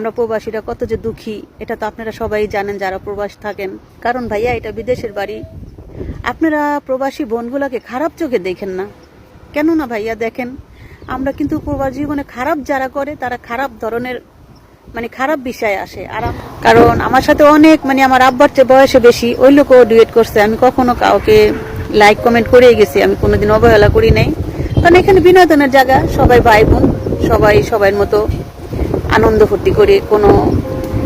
আমরা প্রবাসীরা কত যে দুঃখী, এটা তো আপনারা সবাই জানেন যারা প্রবাস থাকেন। কারণ ভাইয়া, এটা বিদেশের বাড়ি। আপনারা প্রবাসী বোনগুলোকে খারাপ চোখে দেখেন না। কেন না ভাইয়া, দেখেন, আমরা কিন্তু প্রবাস জীবনে খারাপ যারা করে, তারা খারাপ ধরনের মানে খারাপ বিষয় আসে। আর কারণ আমার সাথে অনেক মানে আমার আব্বার চেয়ে বয়সে বেশি, ওই লোকও ডুয়েট করছে। আমি কখনো কাউকে লাইক কমেন্ট করে গেছি। আমি কোনোদিন অবহেলা করি নাই। কারণ এখানে বিনোদনের জায়গা, সবাই ভাই বোন, সবাই সবার মতো। আনন্দ ফুর্তি করে, কোনো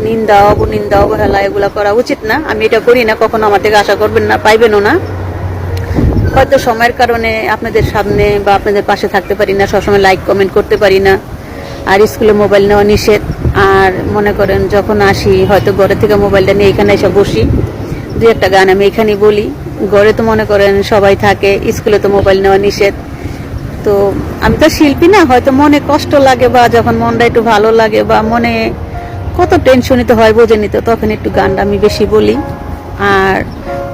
নিন্দা অবনিন্দা অবহেলা এগুলো করা উচিত না। আমি এটা করি না, কখনো আমার থেকে আশা করবেন না, পাইবেনও না। হয়তো সময়ের কারণে আপনাদের সামনে বা আপনাদের পাশে থাকতে পারি না, সবসময় লাইক কমেন্ট করতে পারি না। আর স্কুলে মোবাইল নেওয়া নিষেধ। আর মনে করেন যখন আসি, হয়তো ঘরে থেকে মোবাইলটা নিয়ে এখানে এসে বসি। দু একটা গান আমি এখানেই বলি। ঘরে তো মনে করেন সবাই থাকে, স্কুলে তো মোবাইল নেওয়া নিষেধ। তো আমি তো শিল্পী না, হয়তো মনে কষ্ট লাগে বা যখন মনটা একটু ভালো লাগে বা মনে কত টেনশনিত হয় বোঝে নিত, তখন একটু গানটা আমি বেশি বলি। আর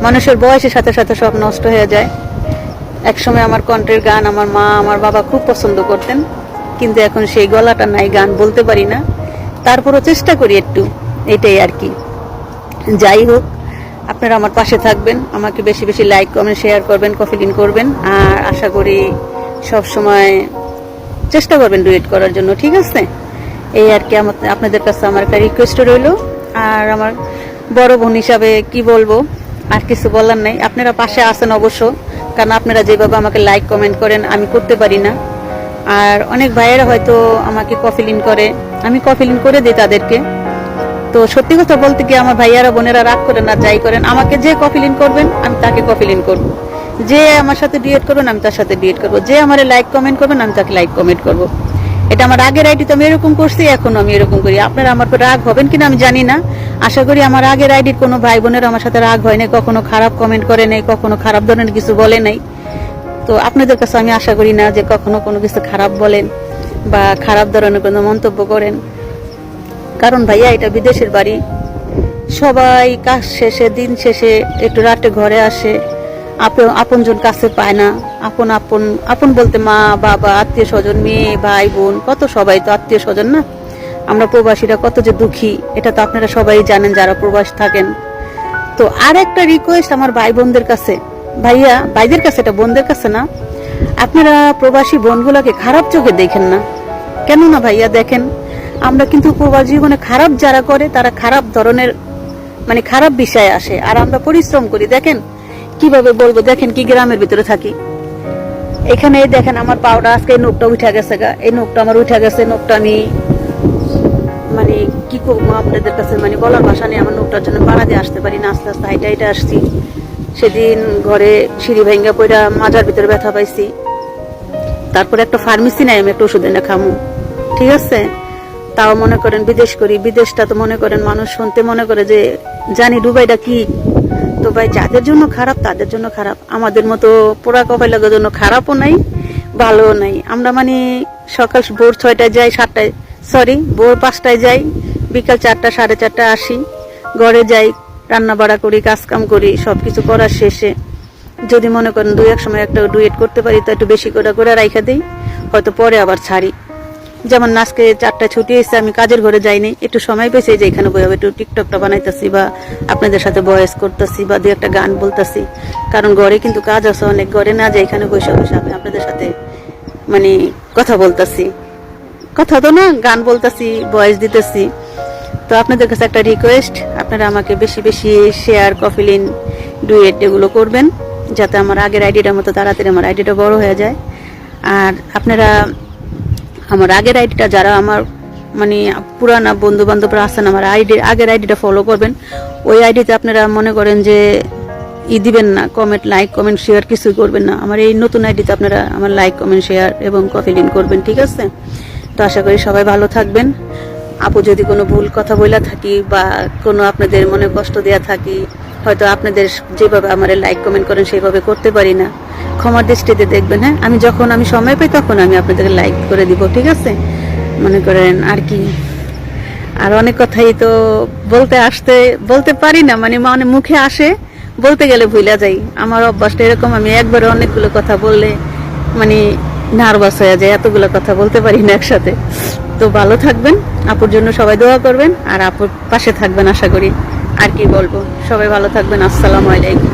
মানুষের বয়সের সাথে সাথে সব নষ্ট হয়ে যায়। একসময় আমার কণ্ঠের গান আমার মা, আমার বাবা খুব পছন্দ করতেন, কিন্তু এখন সেই গলাটা নাই, গান বলতে পারি না। তারপরও চেষ্টা করি একটু, এটাই আর কি। যাই হোক, আপনারা আমার পাশে থাকবেন, আমাকে বেশি বেশি লাইক কমেন্ট শেয়ার করবেন কফি লিন করবেন, আর আশা করি সব সময় চেষ্টা করবেন ডুয়েট করার জন্য, ঠিক আছে? এই আর কি আপনাদের কাছে আমার একটা রিকোয়েস্ট রইল। আর আমার বড় বোন হিসাবে কি বলব? আর কিছু বলার নাই। আপনারা পাশে আছেন অবশ্য, কারণ আপনারা যেভাবে আমাকে লাইক কমেন্ট করেন, আমি করতে পারি না। আর অনেক ভাইয়েরা হয়তো আমাকে কফিলিন করে। আমি কফি লিন করে দিই তাদেরকে। তো সত্যি কথা বলতে কি, আমার ভাইয়ারা, বোনেরা রাগ করেন না, যাই করেন। আমাকে যে কফিলিন করবেন, আমি তাকে কফিলিন করব। যে আমার সাথে ডিএড করবেন আমি তার সাথে ডিএড করব। যে আমার লাইক কমেন্ট করবেন, আমি তাকে লাইক কমেন্ট করব। এটা আমার আগের আইডি তো আমি এরকম করছি এখন আমি এরকম করি। আপনারা আমার রাগ হবেন কিনা আমি জানি না। আশা করি আমার আগের আইডির কোনো ভাই বোনের আমার সাথে রাগ হয় নাই, কখনো খারাপ কমেন্ট করে নাই, কখনো খারাপ ধরনের কিছু বলে নাই। তো আপনাদের কাছে আমি আশা করি না যে কখনো কোনো কিছু খারাপ বলেন বা খারাপ ধরনের কোনো মন্তব্য করেন। কারণ ভাইয়া, এটা বিদেশের বাড়ি। সবাই কাজ শেষে, দিন শেষে একটু রাতে ঘরে আসে। আপন- আপনজন কাছে পায় না। আপন আপন আপন বলতে মা, বাবা, আত্মীয় স্বজন, মেয়ে, ভাই, বোন, কত সবাই তো আত্মীয় স্বজন না? আমরা প্রবাসীরা কত যে দুঃখী, এটা তো আপনারা সবাই জানেন যারা প্রবাস থাকেন। তো আর একটা রিকোয়েস্ট আমার ভাই বোনদের কাছে। ভাইয়া, ভাইদের কাছে এটা বোনদের কাছে না। আপনারা প্রবাসী বোনগুলোকে খারাপ চোখে দেখেন না। কেন না ভাইয়া দেখেন? আমরা কিন্তু প্রবাস জীবনে খারাপ যারা করে, তারা খারাপ ধরনের মানে খারাপ বিষয়ে আসে। আর আমরা পরিশ্রম করি। দেখেন কীভাবে বলব? দেখেন কি গ্রামের ভিতরে থাকি। এখানে দেখেন আমার পাউডা আজকে নোকটা উঠে গেছে গা। এই নোকটা আমার উঠে গেছে নোকটা আমি মানে কি করব আপনাদের কাছে? মানে বলার ভাষা নেই, আমার নোকটার জন্য পাড়া দিয়ে আসতে পারি না, আস্তে আস্তে হাইটা হাইটা আসছি। সেদিন ঘরে সিঁড়ি ভেঙ্গা পড়া মাজার ভিতরে ব্যথা পাইছি। তারপরে একটা ফার্মেসি নাই, আমি একটা ওষুধ এনে খামু। ঠিক আছে? তাও মনে করেন বিদেশ করি। বিদেশটা তো মনে করেন মানুষ শুনতে মনে করে যে, জানি দুবাইটা কি তো ভাই, যাদের জন্য খারাপ, তাদের জন্য খারাপ। আমাদের মতো পোড়া কপালের জন্য খারাপও নাই, ভালোও নাই। আমরা মানে সকাল ভোর ছয়টায় যাই, সাতটায় সরি ভোর পাঁচটায় যাই, বিকাল চারটা, সাড়ে চারটা আসি, ঘরে যাই, রান্না বাড়া করি কাজ কাম করি, সবকিছু করার শেষে যদি মনে করেন দু এক সময় একটা ডুয়েট করতে পারি, তো একটু বেশি করে করে রাইখা দিই, হয়তো পরে আবার ছাড়ি। যেমন আজকে চারটা ছুটি এসে আমি কাজের ঘরে যাইনি। একটু সময় পেয়েছি যে এখানে বই একটু টিকটকটা বানাইতেছি বা আপনাদের সাথে বয়স করতেছি বা দু একটা গান বলতেছি। কারণ ঘরে কিন্তু কাজ আছে, অনেক ঘরে না যায় এখানে বসে বসে আমি আপনাদের সাথে মানে কথা বলতেছি। কথা তো না, গান বলতেছি বয়স দিতেছি। তো আপনাদের কাছে একটা রিকোয়েস্ট আপনারা আমাকে বেশি বেশি শেয়ার কফিলিন ডুয়েট এগুলো করবেন, যাতে আমার আগের আইডিটার মতো তাড়াতাড়ি আমার আইডিটা বড় হয়ে যায়। আর আপনারা আমার আগের আইডিটা যারা আমার মানে পুরানা বন্ধু বান্ধবরা আছেন, আমার আইডি, আগের আইডিটা ফলো করবেন। ওই আইডিতে আপনারা মনে করেন যে ই দিবেন না কমেন্ট লাইক কমেন্ট শেয়ার কিছুই করবেন না। আমার এই নতুন আইডিতে আপনারা আমার লাইক কমেন্ট শেয়ার এবং কফি লিন করবেন, ঠিক আছে? তো আশা করি সবাই ভালো থাকবেন। আপু, যদি কোনো ভুল কথা বইলা থাকি বা কোনো আপনাদের মনে কষ্ট দেয়া থাকি, হয়তো আপনাদের যেভাবে আমার লাইক কমেন্ট করেন, সেইভাবে করতে পারি না। ক্ষমার দৃষ্টিতে দেখবেন হ্যাঁ? আমি যখন আমি সময় পাই তখন আমি আপনাদেরকে লাইক করে দিব, ঠিক আছে? মনে করেন, আর কি? আর অনেক কথাই তো বলতে আসতে, বলতে পারি না মানে মানে মুখে আসে, বলতে গেলে ভুলা যাই। আমার অভ্যাসটা এরকম, আমি একবারে অনেকগুলো কথা বললে মানে নার্ভাস হয়ে যায় এতগুলো কথা বলতে পারি না একসাথে। তো ভালো থাকবেন, আপুর জন্য সবাই দোয়া করবেন, আর আপুর পাশে থাকবেন আশা করি। আর কি বলব? সবাই ভালো থাকবেন, আসসালামু আলাইকুম।